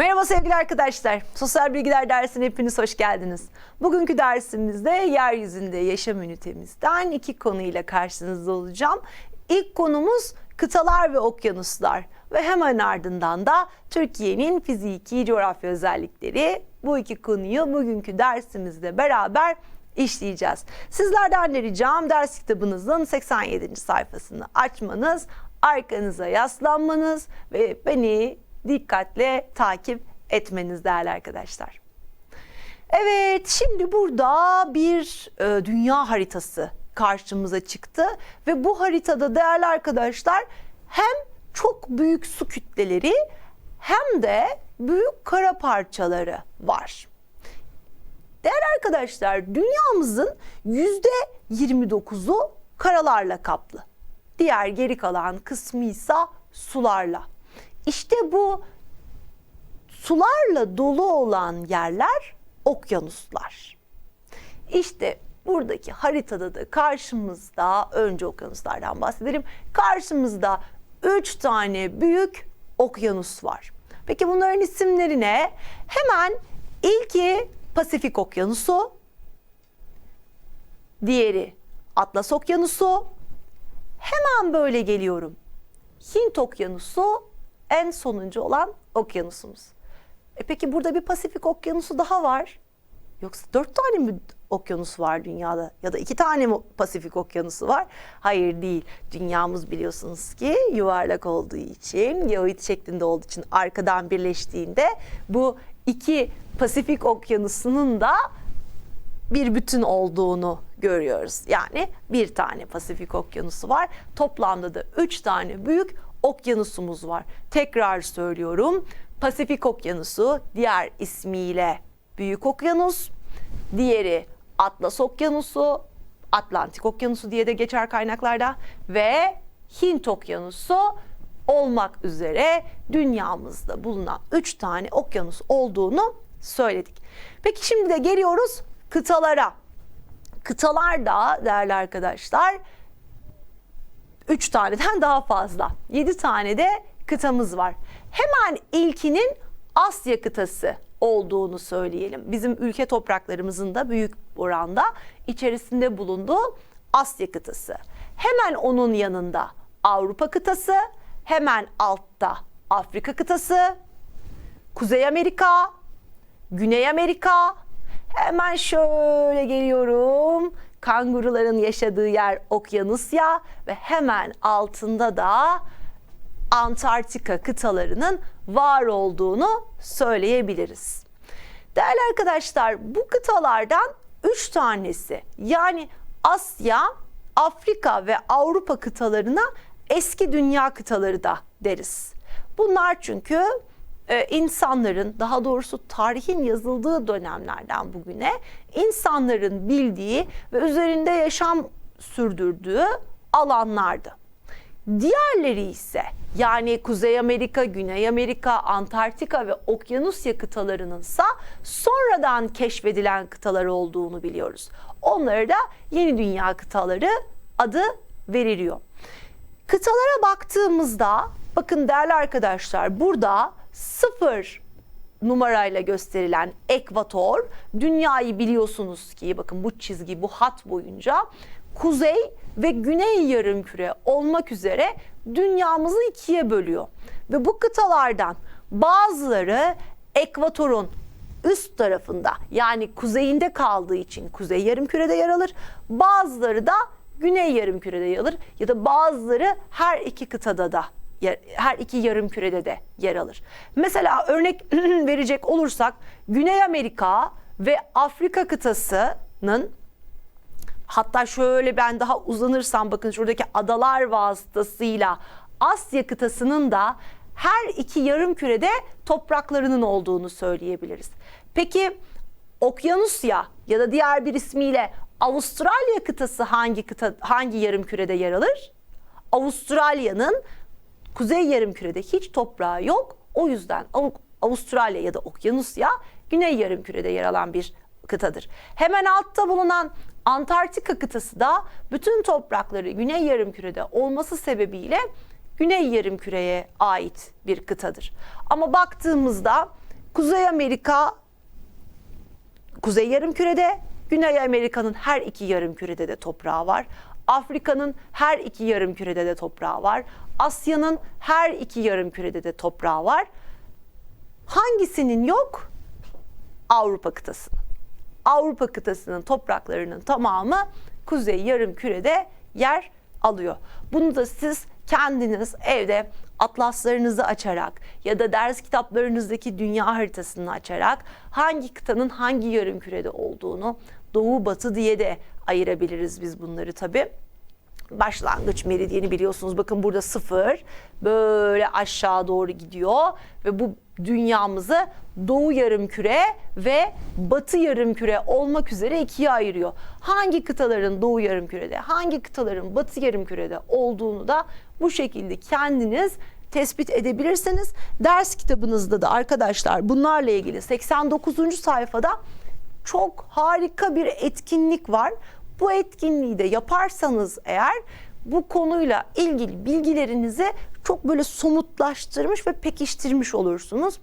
Merhaba sevgili arkadaşlar. Sosyal bilgiler dersine hepiniz hoş geldiniz. Bugünkü dersimizde yeryüzünde yaşam ünitemizden iki konuyla karşınızda olacağım. İlk konumuz kıtalar ve okyanuslar ve hemen ardından da Türkiye'nin fiziki coğrafya özellikleri. Bu iki konuyu bugünkü dersimizde beraber işleyeceğiz. Sizlerden de ricam ders kitabınızın 87. sayfasını açmanız, arkanıza yaslanmanız ve beni dikkatle takip etmeniz değerli arkadaşlar. Evet, şimdi burada bir e, dünya haritası karşımıza çıktı ve bu haritada değerli arkadaşlar hem çok büyük su kütleleri hem de büyük kara parçaları var. Değerli arkadaşlar, dünyamızın yüzde 29'u karalarla kaplı. Diğer geri kalan kısmı ise sularla. İşte bu sularla dolu olan yerler okyanuslar. İşte buradaki haritada da karşımızda önce okyanuslardan bahsedelim. Karşımızda üç tane büyük okyanus var. Peki bunların isimleri ne? Hemen ilki Pasifik Okyanusu, diğeri Atlas Okyanusu, hemen böyle geliyorum. Hint Okyanusu en sonuncu olan okyanusumuz. E peki burada bir Pasifik Okyanusu daha var. Yoksa dört tane mi okyanus var dünyada? Ya da iki tane mi Pasifik Okyanusu var? Hayır değil. Dünyamız biliyorsunuz ki yuvarlak olduğu için, geoid şeklinde olduğu için arkadan birleştiğinde bu iki Pasifik Okyanusu'nun da bir bütün olduğunu görüyoruz. Yani bir tane Pasifik Okyanusu var. Toplamda da üç tane büyük okyanusumuz var. Tekrar söylüyorum. Pasifik Okyanusu diğer ismiyle Büyük Okyanus, diğeri Atlas Okyanusu, Atlantik Okyanusu diye de geçer kaynaklarda ve Hint Okyanusu olmak üzere dünyamızda bulunan üç tane okyanus olduğunu söyledik. Peki şimdi de geliyoruz kıtalara. Kıtalar da değerli arkadaşlar 3 taneden daha fazla. 7 tane de kıtamız var. Hemen ilkinin Asya kıtası olduğunu söyleyelim. Bizim ülke topraklarımızın da büyük oranda içerisinde bulunduğu Asya kıtası. Hemen onun yanında Avrupa kıtası, hemen altta Afrika kıtası, Kuzey Amerika, Güney Amerika, hemen şöyle geliyorum kanguruların yaşadığı yer Okyanusya ve hemen altında da Antarktika kıtalarının var olduğunu söyleyebiliriz. Değerli arkadaşlar bu kıtalardan üç tanesi yani Asya, Afrika ve Avrupa kıtalarına eski dünya kıtaları da deriz. Bunlar çünkü e, insanların daha doğrusu tarihin yazıldığı dönemlerden bugüne insanların bildiği ve üzerinde yaşam sürdürdüğü alanlardı. Diğerleri ise yani Kuzey Amerika, Güney Amerika, Antarktika ve Okyanusya kıtalarının ise sonradan keşfedilen kıtalar olduğunu biliyoruz. Onlara da yeni dünya kıtaları adı veriliyor. Kıtalara baktığımızda bakın değerli arkadaşlar burada sıfır numarayla gösterilen ekvator dünyayı biliyorsunuz ki bakın bu çizgi bu hat boyunca kuzey ve güney yarımküre olmak üzere dünyamızı ikiye bölüyor. Ve bu kıtalardan bazıları ekvatorun üst tarafında yani kuzeyinde kaldığı için kuzey yarımkürede yer alır. Bazıları da güney yarımkürede yer alır ya da bazıları her iki kıtada da her iki yarım kürede de yer alır. Mesela örnek verecek olursak Güney Amerika ve Afrika kıtasının hatta şöyle ben daha uzanırsam bakın şuradaki adalar vasıtasıyla Asya kıtasının da her iki yarım kürede topraklarının olduğunu söyleyebiliriz. Peki Okyanusya ya da diğer bir ismiyle Avustralya kıtası hangi kıta hangi yarım kürede yer alır? Avustralya'nın kuzey yarımkürede hiç toprağı yok. O yüzden Avustralya ya da Okyanusya güney yarımkürede yer alan bir kıtadır. Hemen altta bulunan Antarktika kıtası da bütün toprakları güney yarımkürede olması sebebiyle güney yarımküreye ait bir kıtadır. Ama baktığımızda Kuzey Amerika Kuzey Yarımküre'de, Güney Amerika'nın her iki yarımkürede de toprağı var. Afrika'nın her iki yarımkürede de toprağı var. Asya'nın her iki yarımkürede de toprağı var. Hangisinin yok? Avrupa kıtasının. Avrupa kıtasının topraklarının tamamı Kuzey Yarımküre'de yer alıyor. Bunu da siz kendiniz evde atlaslarınızı açarak ya da ders kitaplarınızdaki dünya haritasını açarak hangi kıtanın hangi yarımkürede olduğunu doğu batı diye de ayırabiliriz biz bunları tabii başlangıç meridyeni biliyorsunuz. Bakın burada sıfır böyle aşağı doğru gidiyor ve bu dünyamızı doğu yarımküre ve batı yarımküre olmak üzere ikiye ayırıyor. Hangi kıtaların doğu yarımkürede, hangi kıtaların batı yarımkürede olduğunu da bu şekilde kendiniz tespit edebilirsiniz. Ders kitabınızda da arkadaşlar bunlarla ilgili 89. sayfada çok harika bir etkinlik var. Bu etkinliği de yaparsanız eğer bu konuyla ilgili bilgilerinizi çok böyle somutlaştırmış ve pekiştirmiş olursunuz.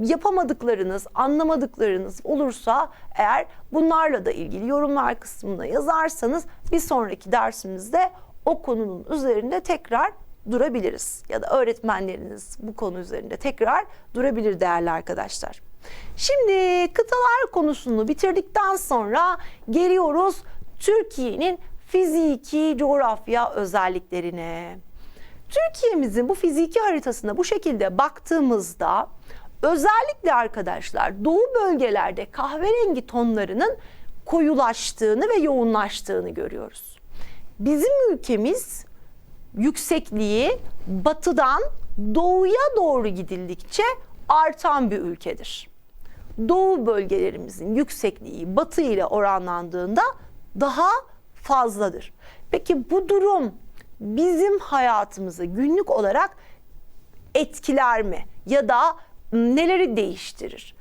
Yapamadıklarınız, anlamadıklarınız olursa eğer bunlarla da ilgili yorumlar kısmına yazarsanız bir sonraki dersimizde o konunun üzerinde tekrar durabiliriz. Ya da öğretmenleriniz bu konu üzerinde tekrar durabilir değerli arkadaşlar. Şimdi kıtalar konusunu bitirdikten sonra geliyoruz Türkiye'nin fiziki coğrafya özelliklerine. Türkiye'mizin bu fiziki haritasına bu şekilde baktığımızda özellikle arkadaşlar doğu bölgelerde kahverengi tonlarının koyulaştığını ve yoğunlaştığını görüyoruz. Bizim ülkemiz yüksekliği batıdan doğuya doğru gidildikçe artan bir ülkedir. Doğu bölgelerimizin yüksekliği batı ile oranlandığında daha fazladır. Peki bu durum bizim hayatımızı günlük olarak etkiler mi? Ya da neleri değiştirir?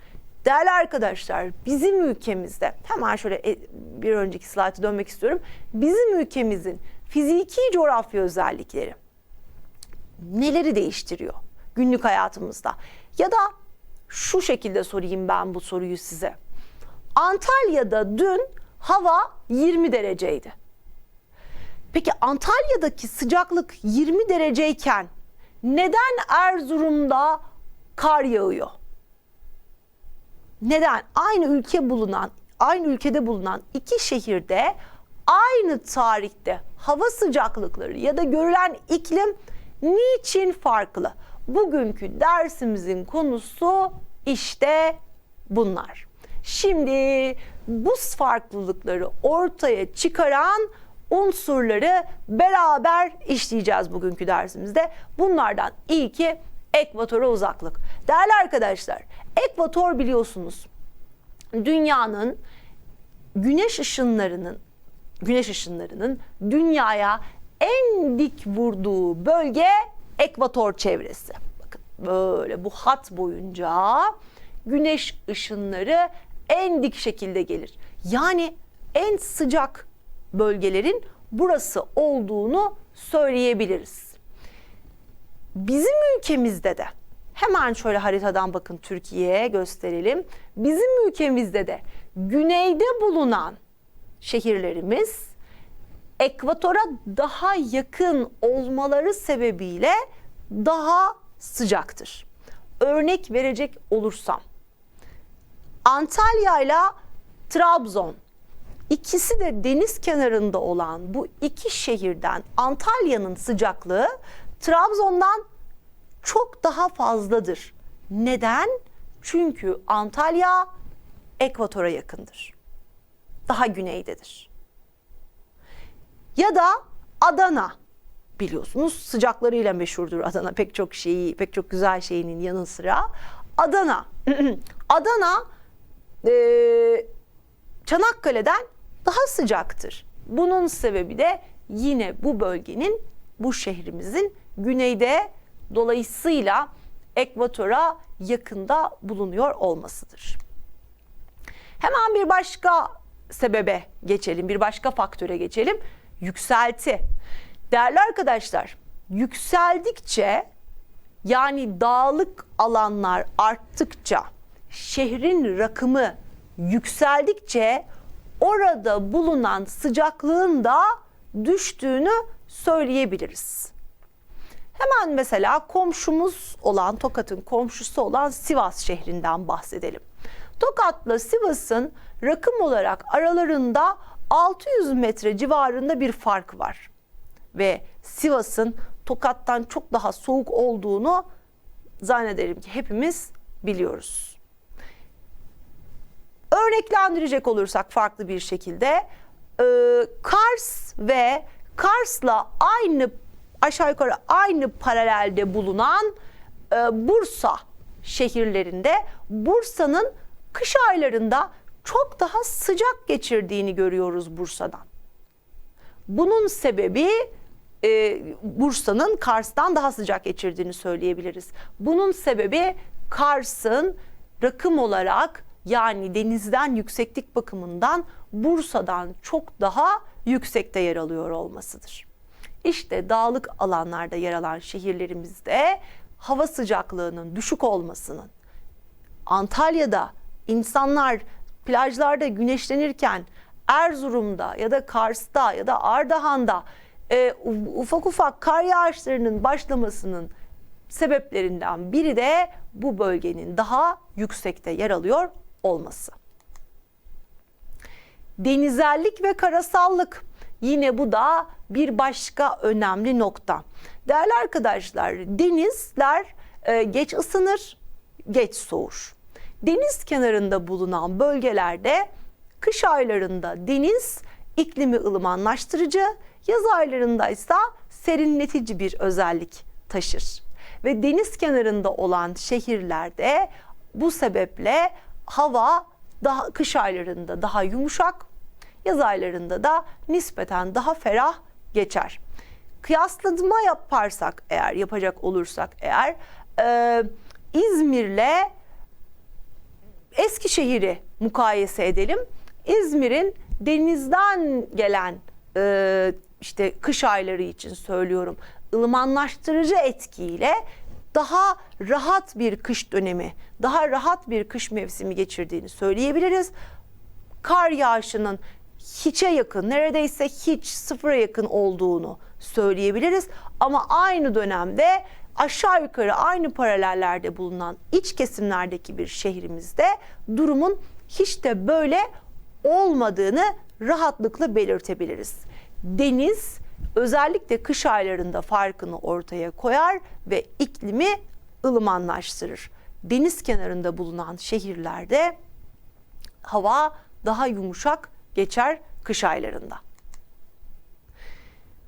Değerli arkadaşlar bizim ülkemizde hemen şöyle e, bir önceki slayta dönmek istiyorum. Bizim ülkemizin fiziki coğrafya özellikleri neleri değiştiriyor günlük hayatımızda? Ya da şu şekilde sorayım ben bu soruyu size. Antalya'da dün hava 20 dereceydi. Peki Antalya'daki sıcaklık 20 dereceyken neden Erzurum'da kar yağıyor? Neden? Aynı ülke bulunan, aynı ülkede bulunan iki şehirde aynı tarihte hava sıcaklıkları ya da görülen iklim niçin farklı? Bugünkü dersimizin konusu işte bunlar. Şimdi bu farklılıkları ortaya çıkaran unsurları beraber işleyeceğiz bugünkü dersimizde. Bunlardan ilki ekvatora uzaklık. Değerli arkadaşlar, ekvator biliyorsunuz dünyanın güneş ışınlarının güneş ışınlarının dünyaya en dik vurduğu bölge ekvator çevresi. Bakın böyle bu hat boyunca güneş ışınları en dik şekilde gelir. Yani en sıcak bölgelerin burası olduğunu söyleyebiliriz. Bizim ülkemizde de hemen şöyle haritadan bakın Türkiye'ye gösterelim. Bizim ülkemizde de güneyde bulunan şehirlerimiz ekvatora daha yakın olmaları sebebiyle daha sıcaktır. Örnek verecek olursam Antalya ile Trabzon ikisi de deniz kenarında olan bu iki şehirden Antalya'nın sıcaklığı Trabzon'dan çok daha fazladır. Neden? Çünkü Antalya ekvatora yakındır. Daha güneydedir. Ya da Adana biliyorsunuz sıcaklarıyla meşhurdur Adana pek çok şeyi pek çok güzel şeyinin yanı sıra Adana Adana e, Çanakkale'den daha sıcaktır. Bunun sebebi de yine bu bölgenin bu şehrimizin güneyde dolayısıyla ekvatora yakında bulunuyor olmasıdır. Hemen bir başka sebebe geçelim, bir başka faktöre geçelim. Yükselti. Değerli arkadaşlar, yükseldikçe yani dağlık alanlar arttıkça, şehrin rakımı yükseldikçe orada bulunan sıcaklığın da düştüğünü söyleyebiliriz. Hemen mesela komşumuz olan Tokat'ın komşusu olan Sivas şehrinden bahsedelim. Tokat'la Sivas'ın rakım olarak aralarında 600 metre civarında bir fark var. Ve Sivas'ın Tokat'tan çok daha soğuk olduğunu zannederim ki hepimiz biliyoruz. Örneklendirecek olursak farklı bir şekilde e, Kars ve Kars'la aynı aşağı yukarı aynı paralelde bulunan e, Bursa şehirlerinde Bursa'nın kış aylarında çok daha sıcak geçirdiğini görüyoruz Bursa'dan. Bunun sebebi e, Bursa'nın Kars'tan daha sıcak geçirdiğini söyleyebiliriz. Bunun sebebi Kars'ın rakım olarak yani denizden yükseklik bakımından Bursa'dan çok daha yüksekte yer alıyor olmasıdır. İşte dağlık alanlarda yer alan şehirlerimizde hava sıcaklığının düşük olmasının Antalya'da insanlar plajlarda güneşlenirken Erzurum'da ya da Kars'ta ya da Ardahan'da e, ufak ufak kar yağışlarının başlamasının sebeplerinden biri de bu bölgenin daha yüksekte yer alıyor olması. Denizellik ve karasallık yine bu da bir başka önemli nokta. Değerli arkadaşlar denizler e, geç ısınır, geç soğur. Deniz kenarında bulunan bölgelerde kış aylarında deniz iklimi ılımanlaştırıcı, yaz aylarında ise serinletici bir özellik taşır. Ve deniz kenarında olan şehirlerde bu sebeple hava daha kış aylarında daha yumuşak, yaz aylarında da nispeten daha ferah geçer. Kıyaslama yaparsak eğer yapacak olursak eğer e, İzmir'le Eskişehir'i mukayese edelim. İzmir'in denizden gelen e, işte kış ayları için söylüyorum ılımanlaştırıcı etkiyle daha rahat bir kış dönemi, daha rahat bir kış mevsimi geçirdiğini söyleyebiliriz. Kar yağışının hiçe yakın, neredeyse hiç sıfıra yakın olduğunu söyleyebiliriz. Ama aynı dönemde aşağı yukarı aynı paralellerde bulunan iç kesimlerdeki bir şehrimizde durumun hiç de böyle olmadığını rahatlıkla belirtebiliriz. Deniz özellikle kış aylarında farkını ortaya koyar ve iklimi ılımanlaştırır. Deniz kenarında bulunan şehirlerde hava daha yumuşak geçer kış aylarında.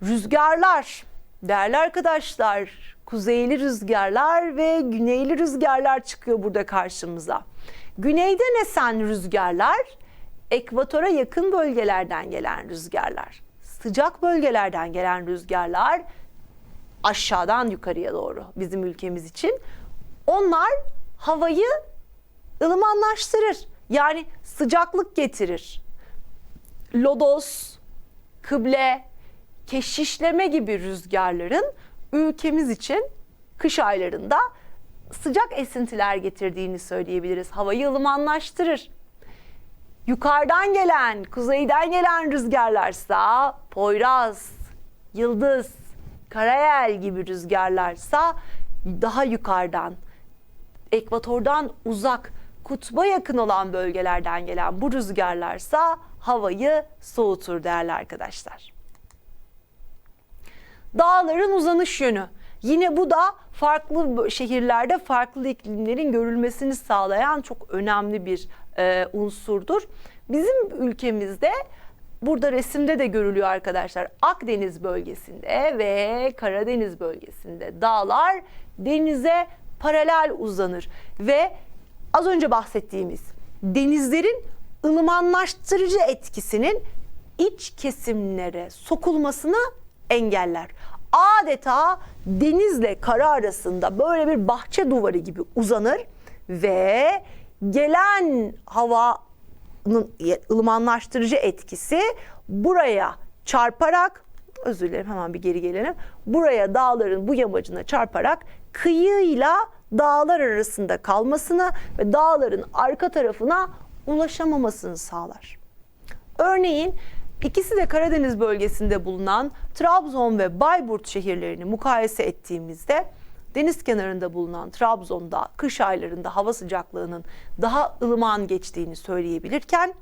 Rüzgarlar, değerli arkadaşlar, kuzeyli rüzgarlar ve güneyli rüzgarlar çıkıyor burada karşımıza. Güneyden esen rüzgarlar ekvatora yakın bölgelerden gelen rüzgarlar. Sıcak bölgelerden gelen rüzgarlar aşağıdan yukarıya doğru bizim ülkemiz için. Onlar havayı ılımanlaştırır. Yani sıcaklık getirir. Lodos, kıble, keşişleme gibi rüzgarların ülkemiz için kış aylarında sıcak esintiler getirdiğini söyleyebiliriz. Havayı ılımanlaştırır. Yukarıdan gelen, kuzeyden gelen rüzgarlarsa Poyraz, Yıldız, Karayel gibi rüzgarlarsa daha yukarıdan, ekvatordan uzak, kutba yakın olan bölgelerden gelen bu rüzgarlarsa havayı soğutur değerli arkadaşlar. Dağların uzanış yönü. Yine bu da farklı şehirlerde farklı iklimlerin görülmesini sağlayan çok önemli bir e, unsurdur. Bizim ülkemizde burada resimde de görülüyor arkadaşlar. Akdeniz bölgesinde ve Karadeniz bölgesinde dağlar denize paralel uzanır ve az önce bahsettiğimiz denizlerin ılımanlaştırıcı etkisinin iç kesimlere sokulmasını engeller. Adeta denizle kara arasında böyle bir bahçe duvarı gibi uzanır ve gelen havanın ılımanlaştırıcı etkisi buraya çarparak özür dilerim hemen bir geri gelelim. Buraya dağların bu yamacına çarparak kıyıyla dağlar arasında kalmasını ve dağların arka tarafına ulaşamamasını sağlar. Örneğin ikisi de Karadeniz bölgesinde bulunan Trabzon ve Bayburt şehirlerini mukayese ettiğimizde deniz kenarında bulunan Trabzon'da kış aylarında hava sıcaklığının daha ılıman geçtiğini söyleyebilirken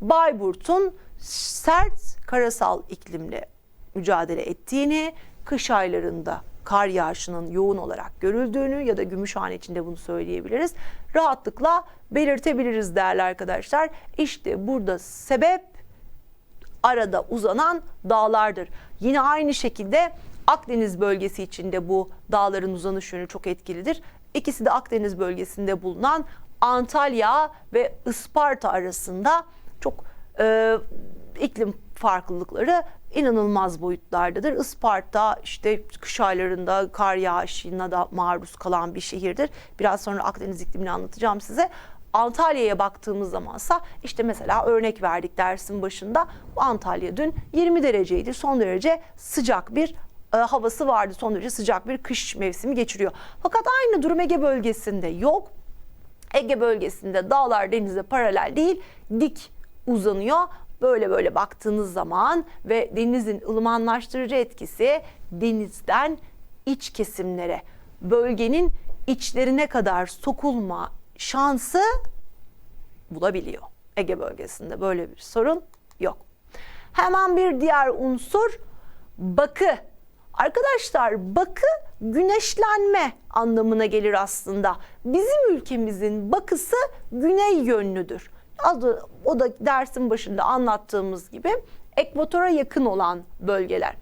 Bayburt'un sert karasal iklimle mücadele ettiğini, kış aylarında kar yağışının yoğun olarak görüldüğünü ya da Gümüşhane içinde bunu söyleyebiliriz. Rahatlıkla belirtebiliriz değerli arkadaşlar. İşte burada sebep arada uzanan dağlardır. Yine aynı şekilde Akdeniz bölgesi içinde bu dağların uzanış yönü çok etkilidir. İkisi de Akdeniz bölgesinde bulunan Antalya ve Isparta arasında çok e, iklim farklılıkları inanılmaz boyutlardadır. Isparta işte kış aylarında kar yağışına da maruz kalan bir şehirdir. Biraz sonra Akdeniz iklimini anlatacağım size. Antalya'ya baktığımız zamansa işte mesela örnek verdik dersin başında. Antalya dün 20 dereceydi. Son derece sıcak bir e, havası vardı. Son derece sıcak bir kış mevsimi geçiriyor. Fakat aynı durum Ege bölgesinde yok. Ege bölgesinde dağlar denize paralel değil, dik uzanıyor. Böyle böyle baktığınız zaman ve denizin ılımanlaştırıcı etkisi denizden iç kesimlere, bölgenin içlerine kadar sokulma şansı bulabiliyor. Ege bölgesinde böyle bir sorun yok. Hemen bir diğer unsur bakı. Arkadaşlar bakı güneşlenme anlamına gelir aslında. Bizim ülkemizin bakısı güney yönlüdür. O da dersin başında anlattığımız gibi ekvatora yakın olan bölgeler.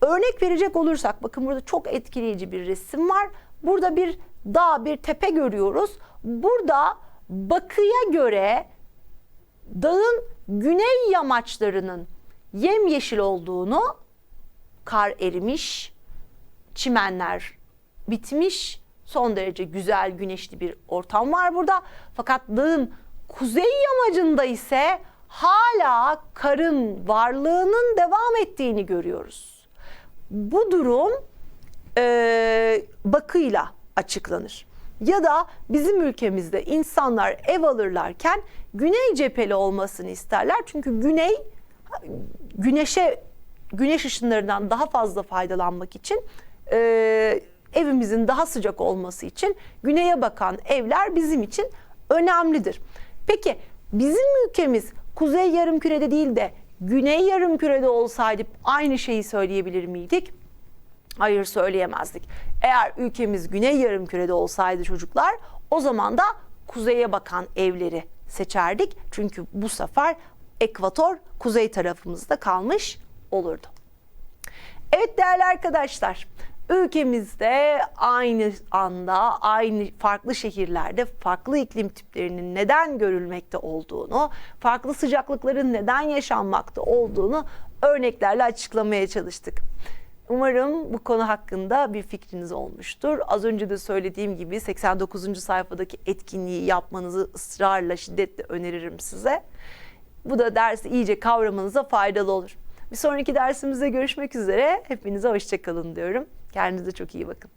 Örnek verecek olursak bakın burada çok etkileyici bir resim var. Burada bir dağ, bir tepe görüyoruz. Burada bakıya göre dağın güney yamaçlarının yemyeşil olduğunu kar erimiş, çimenler bitmiş, son derece güzel güneşli bir ortam var burada. Fakat dağın kuzey yamacında ise hala karın varlığının devam ettiğini görüyoruz. Bu durum e, bakıyla açıklanır. Ya da bizim ülkemizde insanlar ev alırlarken güney cepheli olmasını isterler. Çünkü güney güneşe güneş ışınlarından daha fazla faydalanmak için e, evimizin daha sıcak olması için güneye bakan evler bizim için önemlidir. Peki bizim ülkemiz kuzey yarımkürede değil de güney yarımkürede olsaydı aynı şeyi söyleyebilir miydik? Hayır söyleyemezdik. Eğer ülkemiz güney yarımkürede olsaydı çocuklar o zaman da kuzeye bakan evleri seçerdik. Çünkü bu sefer ekvator kuzey tarafımızda kalmış olurdu. Evet değerli arkadaşlar, ülkemizde aynı anda, aynı farklı şehirlerde farklı iklim tiplerinin neden görülmekte olduğunu, farklı sıcaklıkların neden yaşanmakta olduğunu örneklerle açıklamaya çalıştık. Umarım bu konu hakkında bir fikriniz olmuştur. Az önce de söylediğim gibi 89. sayfadaki etkinliği yapmanızı ısrarla, şiddetle öneririm size. Bu da dersi iyice kavramanıza faydalı olur. Bir sonraki dersimizde görüşmek üzere. Hepinize hoşçakalın diyorum. Kendinize çok iyi bakın.